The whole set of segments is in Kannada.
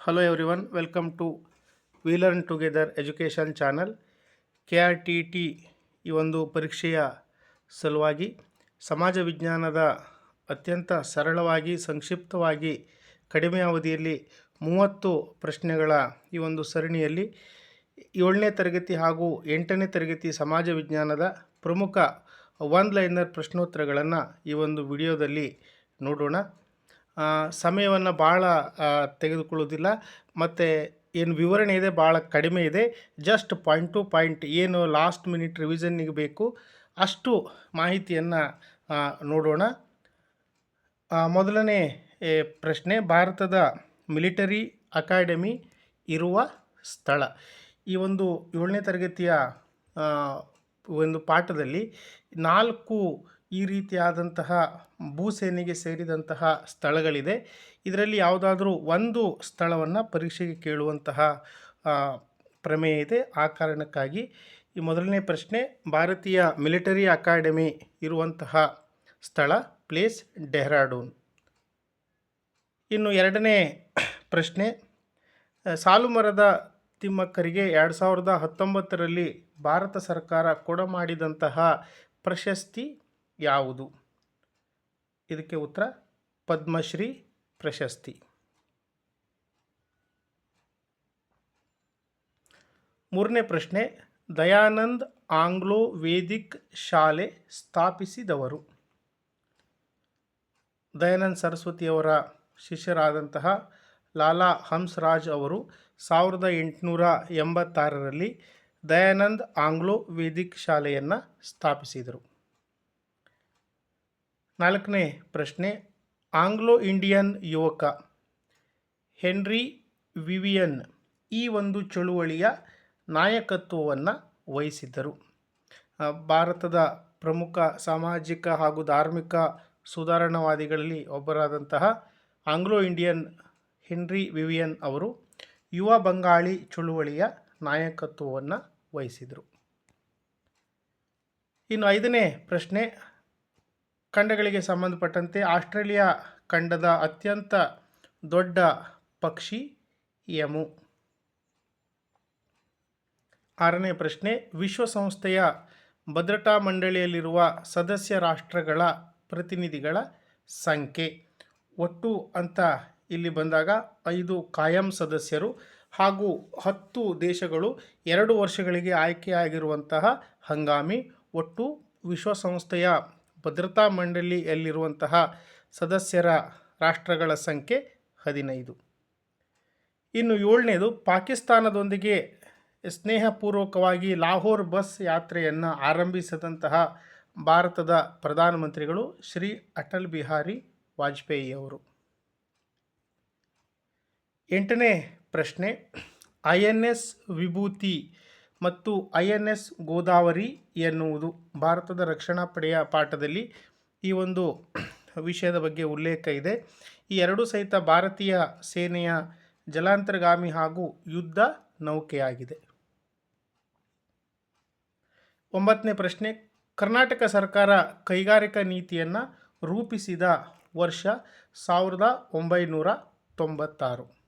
Hello everyone welcome to we learn together education channel K R T T ಈ ಒಂದು ಪರೀಕ್ಷೆಯ ಸಲುವಾಗಿ ಸಮಾಜ ವಿಜ್ಞಾನದ ಅತ್ಯಂತ ಸರಳವಾಗಿ, ಸಂಕ್ಷಿಪ್ತವಾಗಿ, ಕಡಿಮೆ ಅವಧಿಯಲ್ಲಿ ಮೂವತ್ತು ಪ್ರಶ್ನೆಗಳ ಈ ಒಂದು ಸರಣಿಯಲ್ಲಿ ಏಳನೇ ತರಗತಿ ಹಾಗೂ ಎಂಟನೇ ತರಗತಿ ಸಮಾಜ ವಿಜ್ಞಾನದ ಪ್ರಮುಖ ಒನ್ ಲೈನರ್ ಪ್ರಶ್ನೋತ್ತರಗಳನ್ನು ಈ ಒಂದು ವಿಡಿಯೋದಲ್ಲಿ ನೋಡೋಣ. ಸಮಯವನ್ನು ಭಾಳ ತೆಗೆದುಕೊಳ್ಳೋದಿಲ್ಲ ಮತ್ತು ಏನು ವಿವರಣೆ ಇದೆ ಭಾಳ ಕಡಿಮೆ ಇದೆ. ಜಸ್ಟ್ ಪಾಯಿಂಟ್ ಟು ಪಾಯಿಂಟ್ ಏನು ಲಾಸ್ಟ್ ಮಿನಿಟ್ ರಿವಿಷನ್ನಿಗೆ ಬೇಕು, ಅಷ್ಟು ಮಾಹಿತಿಯನ್ನು ನೋಡೋಣ. ಮೊದಲನೇ ಪ್ರಶ್ನೆ, ಭಾರತದ ಮಿಲಿಟರಿ ಅಕಾಡೆಮಿ ಇರುವ ಸ್ಥಳ. ಈ ಒಂದು ಏಳನೇ ತರಗತಿಯ ಒಂದು ಪಾಠದಲ್ಲಿ ನಾಲ್ಕು ಈ ರೀತಿಯಾದಂತಹ ಭೂಸೇನೆಗೆ ಸೇರಿದಂತಹ ಸ್ಥಳಗಳಿದೆ. ಇದರಲ್ಲಿ ಯಾವುದಾದ್ರೂ ಒಂದು ಸ್ಥಳವನ್ನು ಪರೀಕ್ಷೆಗೆ ಕೇಳುವಂತಹ ಪ್ರಮೇಯ ಇದೆ. ಆ ಕಾರಣಕ್ಕಾಗಿ ಈ ಮೊದಲನೇ ಪ್ರಶ್ನೆ, ಭಾರತೀಯ ಮಿಲಿಟರಿ ಅಕಾಡೆಮಿ ಇರುವಂತಹ ಸ್ಥಳ, ಪ್ಲೇಸ್ ಡೆಹ್ರಾಡೂನ್. ಇನ್ನು ಎರಡನೇ ಪ್ರಶ್ನೆ ಸಾಲುಮರದ ತಿಮ್ಮಕ್ಕರಿಗೆ ಎರಡು ಸಾವಿರದ ಹತ್ತೊಂಬತ್ತರಲ್ಲಿ ಭಾರತ ಸರ್ಕಾರ ಕೊಡಮಾಡಿದಂತಹ ಪ್ರಶಸ್ತಿ ಯಾವುದು? ಇದಕ್ಕೆ ಉತ್ತರ, ಪದ್ಮಶ್ರೀ ಪ್ರಶಸ್ತಿ. ಮೂರನೇ ಪ್ರಶ್ನೆ, ದಯಾನಂದ್ ಆಂಗ್ಲೋ ವೇದಿಕ್ ಶಾಲೆ ಸ್ಥಾಪಿಸಿದವರು. ದಯಾನಂದ್ ಸರಸ್ವತಿಯವರ ಶಿಷ್ಯರಾದಂತಹ ಲಾಲಾ ಹಂಸರಾಜ್ ಅವರು ಸಾವಿರದ ಎಂಟುನೂರ ಎಂಬತ್ತಾರರಲ್ಲಿ ದಯಾನಂದ್ ಆಂಗ್ಲೋ ವೇದಿಕ್ ಶಾಲೆಯನ್ನು ಸ್ಥಾಪಿಸಿದರು. ನಾಲ್ಕನೇ ಪ್ರಶ್ನೆ, ಆಂಗ್ಲೋ ಇಂಡಿಯನ್ ಯುವಕ ಹೆನ್ರಿ ವಿವಿಯನ್ ಈ ಒಂದು ಚಳುವಳಿಯ ನಾಯಕತ್ವವನ್ನು ವಹಿಸಿದ್ದರು. ಭಾರತದ ಪ್ರಮುಖ ಸಾಮಾಜಿಕ ಹಾಗೂ ಧಾರ್ಮಿಕ ಸುಧಾರಣಾವಾದಿಗಳಲ್ಲಿ ಒಬ್ಬರಾದಂತಹ ಆಂಗ್ಲೋ ಇಂಡಿಯನ್ ಹೆನ್ರಿ ವಿವಿಯನ್ ಅವರು ಯುವ ಬಂಗಾಳಿ ಚಳುವಳಿಯ ನಾಯಕತ್ವವನ್ನು ವಹಿಸಿದರು. ಇನ್ನು ಐದನೇ ಪ್ರಶ್ನೆ ಖಂಡಗಳಿಗೆ ಸಂಬಂಧಪಟ್ಟಂತೆ ಆಸ್ಟ್ರೇಲಿಯಾ ಖಂಡದ ಅತ್ಯಂತ ದೊಡ್ಡ ಪಕ್ಷಿ ಯಮು ಆರನೇ ಪ್ರಶ್ನೆ, ವಿಶ್ವಸಂಸ್ಥೆಯ ಭದ್ರತಾ ಮಂಡಳಿಯಲ್ಲಿರುವ ಸದಸ್ಯ ರಾಷ್ಟ್ರಗಳ ಪ್ರತಿನಿಧಿಗಳ ಸಂಖ್ಯೆ. ಒಟ್ಟು ಅಂತ ಇಲ್ಲಿ ಬಂದಾಗ ಐದು ಕಾಯಂ ಸದಸ್ಯರು ಹಾಗೂ ಹತ್ತು ದೇಶಗಳು ಎರಡು ವರ್ಷಗಳಿಗೆ ಆಯ್ಕೆಯಾಗಿರುವಂತಹ ಹಂಗಾಮಿ. ಒಟ್ಟು ವಿಶ್ವಸಂಸ್ಥೆಯ ಭದ್ರತಾ ಮಂಡಳಿಯಲ್ಲಿರುವಂತಹ ಸದಸ್ಯರ ರಾಷ್ಟ್ರಗಳ ಸಂಖ್ಯೆ ಹದಿನೈದು. ಇನ್ನು ಏಳನೇದು, ಪಾಕಿಸ್ತಾನದೊಂದಿಗೆ ಸ್ನೇಹಪೂರ್ವಕವಾಗಿ ಲಾಹೋರ್ ಬಸ್ ಯಾತ್ರೆಯನ್ನು ಆರಂಭಿಸಿದಂತಹ ಭಾರತದ ಪ್ರಧಾನಮಂತ್ರಿಗಳು ಶ್ರೀ ಅಟಲ್ ಬಿಹಾರಿ ವಾಜಪೇಯಿಯವರು. ಎಂಟನೇ ಪ್ರಶ್ನೆ, ಐ ಎನ್ ಎಸ್ ವಿಭೂತಿ ಮತ್ತು ಐ ಎನ್ ಎಸ್ ಗೋದಾವರಿ ಎನ್ನುವುದು ಭಾರತದ ರಕ್ಷಣಾ ಪಡೆಯ ಪಾಠದಲ್ಲಿ ಈ ಒಂದು ವಿಷಯದ ಬಗ್ಗೆ ಉಲ್ಲೇಖ ಇದೆ. ಈ ಎರಡೂ ಸಹಿತ ಭಾರತೀಯ ಸೇನೆಯ ಜಲಾಂತರ್ಗಾಮಿ ಹಾಗೂ ಯುದ್ಧ ನೌಕೆಯಾಗಿದೆ. ಒಂಬತ್ತನೇ ಪ್ರಶ್ನೆ, ಕರ್ನಾಟಕ ಸರ್ಕಾರ ಕೈಗಾರಿಕಾ ನೀತಿಯನ್ನು ರೂಪಿಸಿದ ವರ್ಷ ಸಾವಿರದ ಒಂಬೈನೂರ ತೊಂಬತ್ತಾರು.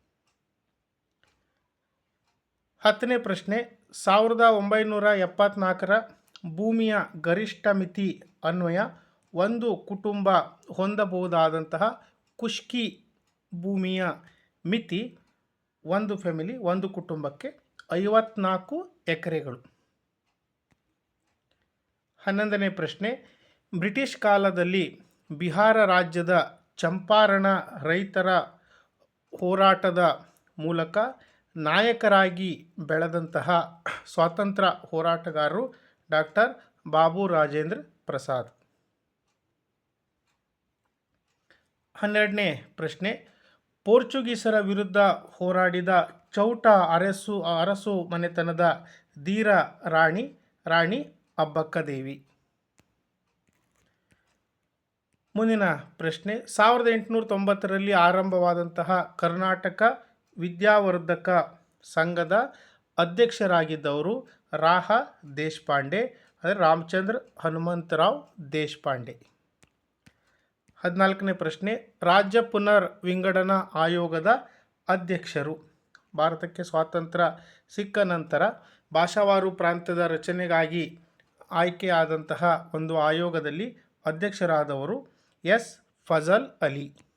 ಹತ್ತನೇ ಪ್ರಶ್ನೆ ಸಾವಿರದ ಒಂಬೈನೂರ ಎಪ್ಪತ್ನಾಲ್ಕರ ಭೂಮಿಯ ಗರಿಷ್ಠ ಮಿತಿ ಅನ್ವಯ ಒಂದು ಕುಟುಂಬ ಹೊಂದಬಹುದಾದಂತಹ ಖುಷ್ಕಿ ಭೂಮಿಯ ಮಿತಿ ಒಂದು ಫ್ಯಾಮಿಲಿ ಒಂದು ಕುಟುಂಬಕ್ಕೆ ಐವತ್ನಾಲ್ಕು ಎಕರೆಗಳು. ಹನ್ನೊಂದನೇ ಪ್ರಶ್ನೆ, ಬ್ರಿಟಿಷ್ ಕಾಲದಲ್ಲಿ ಬಿಹಾರ ರಾಜ್ಯದ ಚಂಪಾರಣ ರೈತರ ಹೋರಾಟದ ಮೂಲಕ ನಾಯಕರಾಗಿ ಬೆಳೆದಂತಹ ಸ್ವಾತಂತ್ರ್ಯ ಹೋರಾಟಗಾರರು ಡಾಕ್ಟರ್ ಬಾಬು ರಾಜೇಂದ್ರ ಪ್ರಸಾದ್. ಹನ್ನೆರಡನೇ ಪ್ರಶ್ನೆ, ಪೋರ್ಚುಗೀಸರ ವಿರುದ್ಧ ಹೋರಾಡಿದ ಚೌಟ ಅರಸು ಅರಸು ಮನೆತನದ ಧೀರ ರಾಣಿ ರಾಣಿ ಅಬ್ಬಕ್ಕದೇವಿ. ಮುಂದಿನ ಪ್ರಶ್ನೆ, ಸಾವಿರದ ಎಂಟುನೂರ ತೊಂಬತ್ತರಲ್ಲಿ ಆರಂಭವಾದಂತಹ ಕರ್ನಾಟಕ ವಿದ್ಯಾವರ್ಧಕ ಸಂಘದ ಅಧ್ಯಕ್ಷರಾಗಿದ್ದವರು ರಾಹ ದೇಶಪಾಂಡೆ ಅಂದರೆ ರಾಮಚಂದ್ರ ಹನುಮಂತರಾವ್ ದೇಶಪಾಂಡೆ. ಹದಿನಾಲ್ಕನೇ ಪ್ರಶ್ನೆ, ರಾಜ್ಯ ಪುನರ್ ವಿಂಗಡನಾ ಆಯೋಗದ ಅಧ್ಯಕ್ಷರು. ಭಾರತಕ್ಕೆ ಸ್ವಾತಂತ್ರ್ಯ ಸಿಕ್ಕ ನಂತರ ಭಾಷಾವಾರು ಪ್ರಾಂತ್ಯದ ರಚನೆಗಾಗಿ ಆಯ್ಕೆಯಾದಂತಹ ಒಂದು ಆಯೋಗದಲ್ಲಿ ಅಧ್ಯಕ್ಷರಾದವರು ಎಸ್. ಫಜಲ್ ಅಲಿ.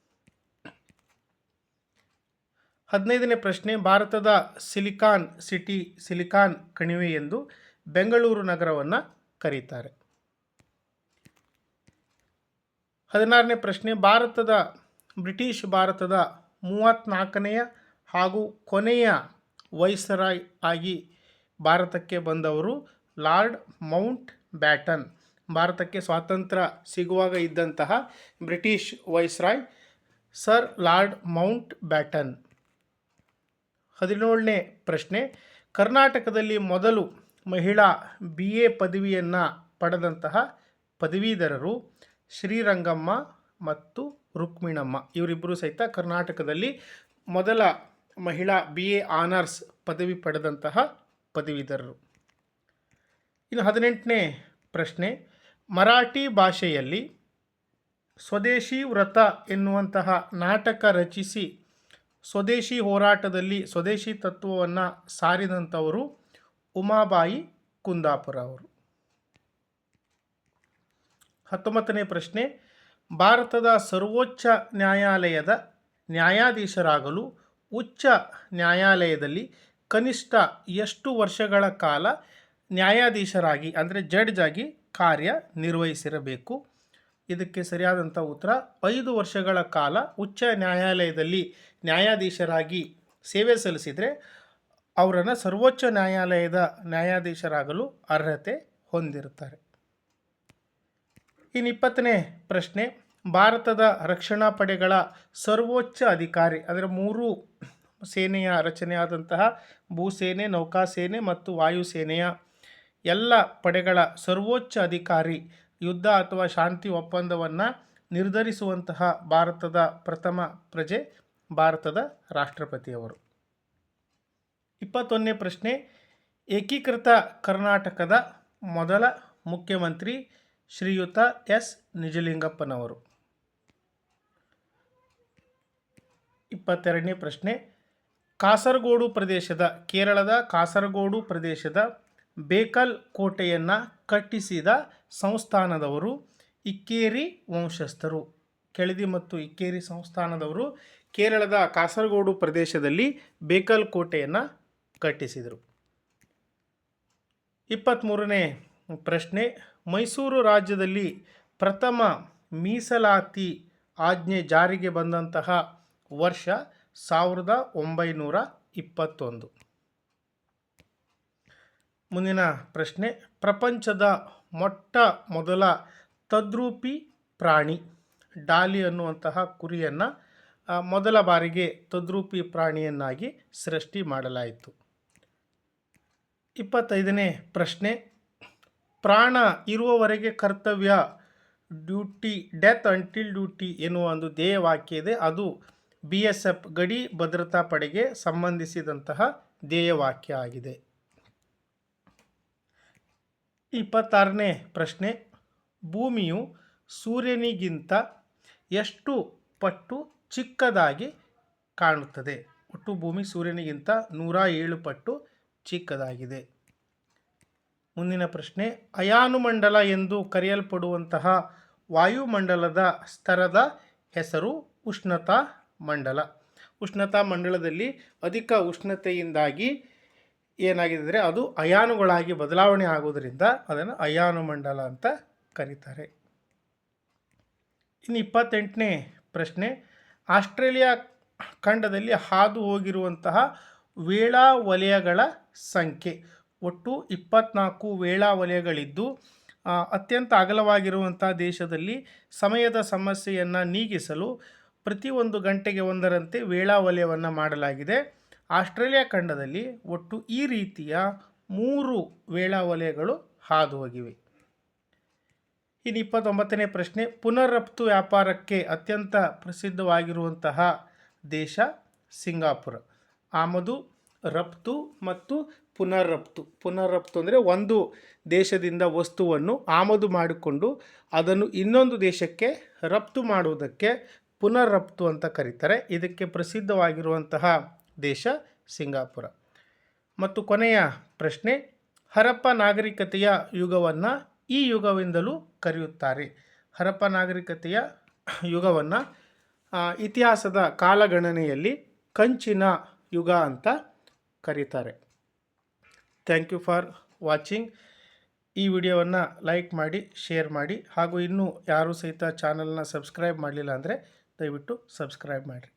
ಹದಿನೈದನೇ ಪ್ರಶ್ನೆ, ಭಾರತದ ಸಿಲಿಕಾನ್ ಸಿಟಿ ಸಿಲಿಕಾನ್ ಕಣಿವೆ ಎಂದು ಬೆಂಗಳೂರು ನಗರವನ್ನು ಕರೀತಾರೆ. ಹದಿನಾರನೇ ಪ್ರಶ್ನೆ, ಭಾರತದ, ಬ್ರಿಟಿಷ್ ಭಾರತದ ಮೂವತ್ತ್ನಾಲ್ಕನೆಯ ಹಾಗೂ ಕೊನೆಯ ವೈಸರಾಯ್ ಆಗಿ ಭಾರತಕ್ಕೆ ಬಂದವರು ಲಾರ್ಡ್ ಮೌಂಟ್ ಬ್ಯಾಟನ್. ಭಾರತಕ್ಕೆ ಸ್ವಾತಂತ್ರ್ಯ ಸಿಗುವಾಗ ಇದ್ದಂತಹ British viceroy sir lord Mountbatten. ಹದಿನೇಳನೇ ಪ್ರಶ್ನೆ, ಕರ್ನಾಟಕದಲ್ಲಿ ಮೊದಲು ಮಹಿಳಾ ಬಿ ಎ ಪದವಿಯನ್ನು ಪಡೆದಂತಹ ಪದವೀಧರರು ಶ್ರೀರಂಗಮ್ಮ ಮತ್ತು ರುಕ್ಮಿಣಮ್ಮ. ಇವರಿಬ್ಬರು ಸಹಿತ ಕರ್ನಾಟಕದಲ್ಲಿ ಮೊದಲ ಮಹಿಳಾ ಬಿ ಎ ಆನರ್ಸ್ ಪದವಿ ಪಡೆದಂತಹ ಪದವೀಧರರು. ಇನ್ನು ಹದಿನೆಂಟನೇ ಪ್ರಶ್ನೆ, ಮರಾಠಿ ಭಾಷೆಯಲ್ಲಿ ಸ್ವದೇಶಿ ವ್ರತ ಎನ್ನುವಂತಹ ನಾಟಕ ರಚಿಸಿ ಸ್ವದೇಶಿ ಹೋರಾಟದಲ್ಲಿ ಸ್ವದೇಶಿ ತತ್ವವನ್ನು ಸಾರಿದಂಥವರು ಉಮಾಬಾಯಿ ಕುಂದಾಪುರ ಅವರು ಹತ್ತೊಂಬತ್ತನೇ ಪ್ರಶ್ನೆ, ಭಾರತದ ಸರ್ವೋಚ್ಚ ನ್ಯಾಯಾಲಯದ ನ್ಯಾಯಾಧೀಶರಾಗಲು ಉಚ್ಚ ನ್ಯಾಯಾಲಯದಲ್ಲಿ ಕನಿಷ್ಠ ಎಷ್ಟು ವರ್ಷಗಳ ಕಾಲ ನ್ಯಾಯಾಧೀಶರಾಗಿ, ಅಂದರೆ ಜಡ್ಜ್ ಆಗಿ ಕಾರ್ಯ ನಿರ್ವಹಿಸಿರಬೇಕು? ಇದಕ್ಕೆ ಸರಿಯಾದಂಥ ಉತ್ತರ, ಐದು ವರ್ಷಗಳ ಕಾಲ ಉಚ್ಚ ನ್ಯಾಯಾಲಯದಲ್ಲಿ ನ್ಯಾಯಾಧೀಶರಾಗಿ ಸೇವೆ ಸಲ್ಲಿಸಿದರೆ ಅವರನ್ನು ಸರ್ವೋಚ್ಚ ನ್ಯಾಯಾಲಯದ ನ್ಯಾಯಾಧೀಶರಾಗಲು ಅರ್ಹತೆ ಹೊಂದಿರುತ್ತಾರೆ. ಇನ್ನು ಇಪ್ಪತ್ತನೇ ಪ್ರಶ್ನೆ, ಭಾರತದ ರಕ್ಷಣಾ ಪಡೆಗಳ ಸರ್ವೋಚ್ಚ ಅಧಿಕಾರಿ, ಅಂದರೆ ಮೂರು ಸೇನೆಯ ರಚನೆಯಾದಂತಹ ಭೂಸೇನೆ, ನೌಕಾಸೇನೆ ಮತ್ತು ವಾಯುಸೇನೆಯ ಎಲ್ಲ ಪಡೆಗಳ ಸರ್ವೋಚ್ಚ ಅಧಿಕಾರಿ, ಯುದ್ಧ ಅಥವಾ ಶಾಂತಿ ಒಪ್ಪಂದವನ್ನು ನಿರ್ಧರಿಸುವಂತಹ ಭಾರತದ ಪ್ರಥಮ ಪ್ರಜೆ ಭಾರತದ ರಾಷ್ಟ್ರಪತಿಯವರು. ಇಪ್ಪತ್ತೊಂದನೇ ಪ್ರಶ್ನೆ, ಏಕೀಕೃತ ಕರ್ನಾಟಕದ ಮೊದಲ ಮುಖ್ಯಮಂತ್ರಿ ಶ್ರೀಯುತ ಎಸ್. ನಿಜಲಿಂಗಪ್ಪನವರು. ಇಪ್ಪತ್ತೆರಡನೇ ಪ್ರಶ್ನೆ, ಕಾಸರಗೋಡು ಪ್ರದೇಶದ ಕೇರಳದ ಕಾಸರಗೋಡು ಪ್ರದೇಶದ ಬೇಕಲ್ ಕೋಟೆಯನ್ನು ಕಟ್ಟಿಸಿದ ಸಂಸ್ಥಾನದವರು ಇಕ್ಕೇರಿ ವಂಶಸ್ಥರು. ಕೆಳದಿ ಮತ್ತು ಇಕ್ಕೇರಿ ಸಂಸ್ಥಾನದವರು ಕೇರಳದ ಕಾಸರಗೋಡು ಪ್ರದೇಶದಲ್ಲಿ ಬೇಕಲ್ ಕೋಟೆಯನ್ನು ಕಟ್ಟಿಸಿದರು. ಇಪ್ಪತ್ತ್ಮೂರನೇ ಪ್ರಶ್ನೆ, ಮೈಸೂರು ರಾಜ್ಯದಲ್ಲಿ ಪ್ರಥಮ ಮೀಸಲಾತಿ ಆಜ್ಞೆ ಜಾರಿಗೆ ಬಂದಂತಹ ವರ್ಷ ಸಾವಿರದ ಒಂಬೈನೂರ ಇಪ್ಪತ್ತೊಂದು. ಮುಂದಿನ ಪ್ರಶ್ನೆ, ಪ್ರಪಂಚದ ಮೊಟ್ಟ ಮೊದಲ ತದ್ರೂಪಿ ಪ್ರಾಣಿ, ಡಾಲಿ ಅನ್ನುವಂತಹ ಕುರಿಯನ್ನು ಮೊದಲ ಬಾರಿಗೆ ತದ್ರೂಪಿ ಪ್ರಾಣಿಯನ್ನಾಗಿ ಸೃಷ್ಟಿ ಮಾಡಲಾಯಿತು. ಇಪ್ಪತ್ತೈದನೇ ಪ್ರಶ್ನೆ, ಪ್ರಾಣ ಇರುವವರೆಗೆ ಕರ್ತವ್ಯ, ಡ್ಯೂಟಿ, ಡೆತ್ ಅಂಟಿಲ್ ಡ್ಯೂಟಿ ಎನ್ನುವ ಒಂದು ಧ್ಯೇಯವಾಕ್ಯ ಇದೆ. ಅದು ಬಿ ಎಸ್ ಎಫ್ ಗಡಿ ಭದ್ರತಾ ಪಡೆಗೆ ಸಂಬಂಧಿಸಿದಂತಹ ಧ್ಯೇಯವಾಕ್ಯ ಆಗಿದೆ. ಇಪ್ಪತ್ತಾರನೇ ಪ್ರಶ್ನೆ, ಭೂಮಿಯು ಸೂರ್ಯನಿಗಿಂತ ಎಷ್ಟು ಪಟ್ಟು ಚಿಕ್ಕದಾಗಿ ಕಾಣುತ್ತದೆ. ಒಟ್ಟು ಭೂಮಿ ಸೂರ್ಯನಿಗಿಂತ ನೂರ ಏಳು ಪಟ್ಟು ಚಿಕ್ಕದಾಗಿದೆ. ಮುಂದಿನ ಪ್ರಶ್ನೆ, ಅಯಾನುಮಂಡಲ ಎಂದು ಕರೆಯಲ್ಪಡುವಂತಹ ವಾಯುಮಂಡಲದ ಸ್ತರದ ಹೆಸರು ಉಷ್ಣತಾ ಮಂಡಲ. ಉಷ್ಣತಾ ಮಂಡಲದಲ್ಲಿ ಅಧಿಕ ಉಷ್ಣತೆಯಿಂದಾಗಿ ಏನಾಗಿದೆ ಅಂದರೆ ಅದು ಅಯಾನುಗಳಾಗಿ ಬದಲಾವಣೆ ಆಗೋದರಿಂದ ಅದನ್ನು ಅಯಾನು ಮಂಡಲ ಅಂತ ಕರೀತಾರೆ. ಇನ್ನು ಇಪ್ಪತ್ತೆಂಟನೇ ಪ್ರಶ್ನೆ ಆಸ್ಟ್ರೇಲಿಯಾ ಖಂಡದಲ್ಲಿ ಹಾದು ಹೋಗಿರುವಂತಹ ವೇಳಾ ವಲಯಗಳ ಸಂಖ್ಯೆ. ಒಟ್ಟು ಇಪ್ಪತ್ನಾಲ್ಕು ವೇಳಾ ವಲಯಗಳಿದ್ದು ಅತ್ಯಂತ ಅಗಲವಾಗಿರುವಂಥ ದೇಶದಲ್ಲಿ ಸಮಯದ ಸಮಸ್ಯೆಯನ್ನು ನೀಗಿಸಲು ಪ್ರತಿಯೊಂದು ಗಂಟೆಗೆ ಒಂದರಂತೆ ವೇಳಾ ವಲಯವನ್ನು ಮಾಡಲಾಗಿದೆ. ಆಸ್ಟ್ರೇಲಿಯಾ ಖಂಡದಲ್ಲಿ ಒಟ್ಟು ಈ ರೀತಿಯ ಮೂರು ವೇಳಾ ವಲಯಗಳು ಹಾದು ಹೋಗಿವೆ. ಇನ್ನು ಇಪ್ಪತ್ತೊಂಬತ್ತನೇ ಪ್ರಶ್ನೆ, ಪುನರ್ರಫ್ತು ವ್ಯಾಪಾರಕ್ಕೆ ಅತ್ಯಂತ ಪ್ರಸಿದ್ಧವಾಗಿರುವಂತಹ ದೇಶ ಸಿಂಗಾಪುರ. ಆಮದು, ರಫ್ತು ಮತ್ತು ಪುನರ್ರಫ್ತು. ಪುನರ್ರಫ್ತು ಅಂದರೆ ಒಂದು ದೇಶದಿಂದ ವಸ್ತುವನ್ನು ಆಮದು ಮಾಡಿಕೊಂಡು ಅದನ್ನು ಇನ್ನೊಂದು ದೇಶಕ್ಕೆ ರಫ್ತು ಮಾಡುವುದಕ್ಕೆ ಪುನರ್ ರಫ್ತು ಅಂತ ಕರೀತಾರೆ. ಇದಕ್ಕೆ ಪ್ರಸಿದ್ಧವಾಗಿರುವಂತಹ ದೇಶ ಸಿಂಗಾಪುರ. ಮತ್ತು ಕೊನೆಯ ಪ್ರಶ್ನೆ, ಹರಪ್ಪ ನಾಗರಿಕತೆಯ ಯುಗವನ್ನು ಈ ಯುಗವೆಂದಲೂ ಕರೆಯುತ್ತಾರೆ. ಹರಪ್ಪ ನಾಗರಿಕತೆಯ ಯುಗವನ್ನು ಇತಿಹಾಸದ ಕಾಲಗಣನೆಯಲ್ಲಿ ಕಂಚಿನ ಯುಗ ಅಂತ ಕರೀತಾರೆ. ಥ್ಯಾಂಕ್ ಯು ಫಾರ್ ವಾಚಿಂಗ್ ಈ ವಿಡಿಯೋವನ್ನು ಲೈಕ್ ಮಾಡಿ, ಶೇರ್ ಮಾಡಿ, ಹಾಗೂ ಇನ್ನೂ ಯಾರೂ ಸಹಿತ ಚಾನಲ್ನ ಸಬ್ಸ್ಕ್ರೈಬ್ ಮಾಡಲಿಲ್ಲ ಅಂದರೆ ದಯವಿಟ್ಟು ಸಬ್ಸ್ಕ್ರೈಬ್ ಮಾಡಿರಿ.